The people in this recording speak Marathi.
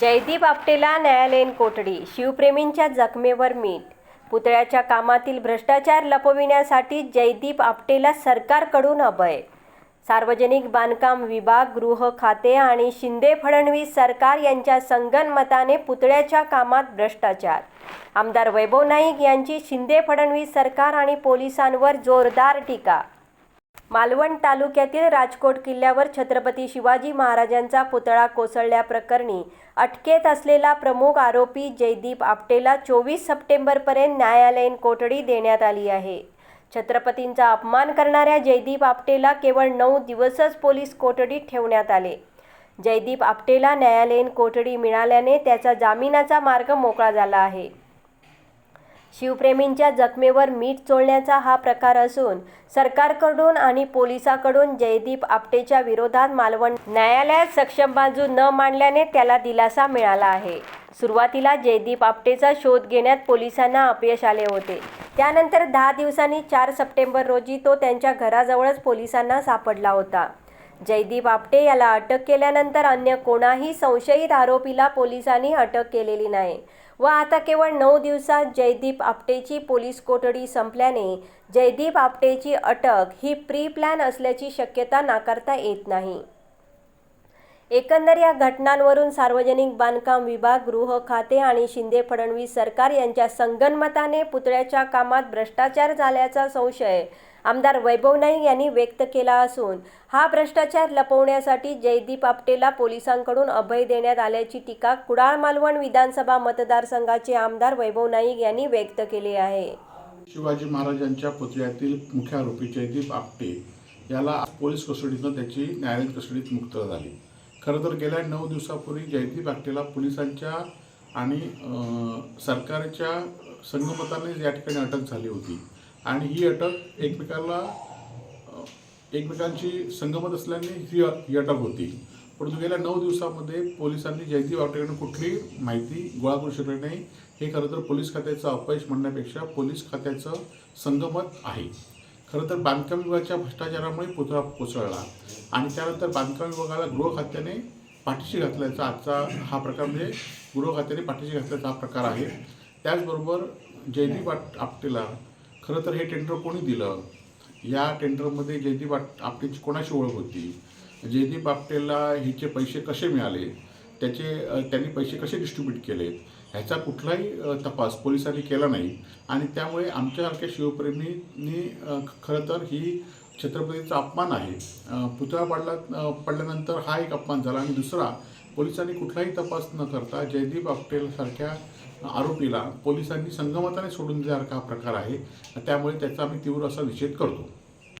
जयदीप आपटेला न्यायालयीन कोठडी शिवप्रेमींच्या जखमेवर मीठ. पुतळ्याच्या कामातील भ्रष्टाचार लपविण्यासाठी जयदीप आपटेला सरकारकडून अभय. सार्वजनिक बांधकाम विभाग गृह खाते आणि शिंदे फडणवीस सरकार यांच्या संगनमताने पुतळ्याच्या कामात भ्रष्टाचार. आमदार वैभव नाईक यांची शिंदे फडणवीस सरकार आणि पोलिसांवर जोरदार टीका. मालवण तालुक्यातील राजकोट किल्ल्यावर छत्रपती शिवाजी महाराजांचा पुतळा कोसळल्याप्रकरणी अटकेत असलेला प्रमुख आरोपी जयदीप आपटेला चोवीस सप्टेंबरपर्यंत न्यायालयीन कोठडी देण्यात आली आहे. छत्रपतींचा अपमान करणाऱ्या जयदीप आपटेला केवळ नऊ दिवसच पोलीस कोठडीत ठेवण्यात आले. जयदीप आपटेला न्यायालयीन कोठडी मिळाल्याने त्याचा जामिनाचा मार्ग मोकळा झाला आहे. शिवप्रेमींच्या जखमेवर मीठ चोळण्याचा हा प्रकार असून सरकारकडून आणि पोलिसाकडून जयदीप आपटेच्या विरोधात मालवण न्यायालयात सक्षम बाजू न मांडल्याने त्याला दिलासा मिळाला आहे. सुरुवातीला जयदीप आपटेचा शोध घेण्यात पोलिसांना अपयश आले होते. त्यानंतर दहा दिवसांनी चार सप्टेंबर रोजी तो त्यांच्या घराजवळच पोलिसांना सापडला होता. जयदीप आपटे याला अटक केल्यानंतर अन्य कोणाही संशयित आरोपीला पोलिसांनी अटक केलेली नाही. व आता केवळ नऊ दिवसात जयदीप आपटेची पोलीस कोठडी संपल्याने जयदीप आपटेची अटक ही प्री प्लॅन असल्याची शक्यता नाकारता येत नाही. एकंदर या घटनांवरून सार्वजनिक बांधकाम विभाग गृह खाते आणि शिंदे फडणवीस सरकार यांच्या संगनमताने पुतळ्याच्या कामात भ्रष्टाचार झाल्याचा संशय आमदार वैभव नाईक यांनी व्यक्त केला असून हा भ्रष्टाचार लपवण्यासाठी जयदीप आपटेला पोलिसांकडून अभय देण्यात आल्याची टीका कुडाळ मालवण विधानसभा मतदारसंघाचे आमदार वैभव नाईक यांनी व्यक्त केली आहे. शिवाजी महाराजांच्या पुतळ्यातील मुख्य आरोपी जयदीप आपटे याला पोलीस कस्टडीतून त्याची न्यायालयीन कस्टडीत मुक्त झाली. खरं तर गेल्या नऊ दिवसापूर्वी जयदीप आपटेला पोलिसांच्या आणि सरकारच्या संगमताने या ठिकाणी अटक झाली होती. आणि ही अटक एकमेकाला एकमेकांची संगमत असल्याने ही ही अटक होती. परंतु गेल्या नऊ दिवसामध्ये पोलिसांनी जयदीप आपटेकडून कुठली माहिती गोळा करू शकले नाही हे खरं तर पोलीस खात्याचं अपयश म्हणण्यापेक्षा पोलीस खात्याचं संगमत आहे. खरं तर बांधकाम विभागाच्या भ्रष्टाचारामुळे पुतळा कोसळला. आणि त्यानंतर बांधकाम विभागाला गृह खात्याने पाठीशी घातल्याचा आजचा हा प्रकार म्हणजे गृह खात्याने पाठीशी घातल्याचा हा प्रकार आहे. त्याचबरोबर जयदीप आट आपटेला खरं तर हे टेंडर कोणी दिलं? या टेंडरमध्ये जयदीप आट आपटेची कोणाशी ओळख होती? जयदीप आपटेला हिचे पैसे कसे मिळाले? त्याचे त्यांनी पैसे कसे डिस्ट्रीब्यूट केले ह्याचा कुठलाही तपास पोलिसांनी केला नाही. आणि त्यामुळे आमच्यासारख्या शिवप्रेमींनी खरं तर ही छत्रपतीचा अपमान आहे. पुतळा पडला पडल्यानंतर हा एक अपमान झाला. आणि दुसरा पोलिसांनी कुठलाही तपास न करता जयदीप आपटेलसारख्या आरोपीला पोलिसांनी संगमताने सोडून दिल्यासारखा हा प्रकार आहे. त्यामुळे त्याचा आम्ही तीव्र असा निषेध करतो.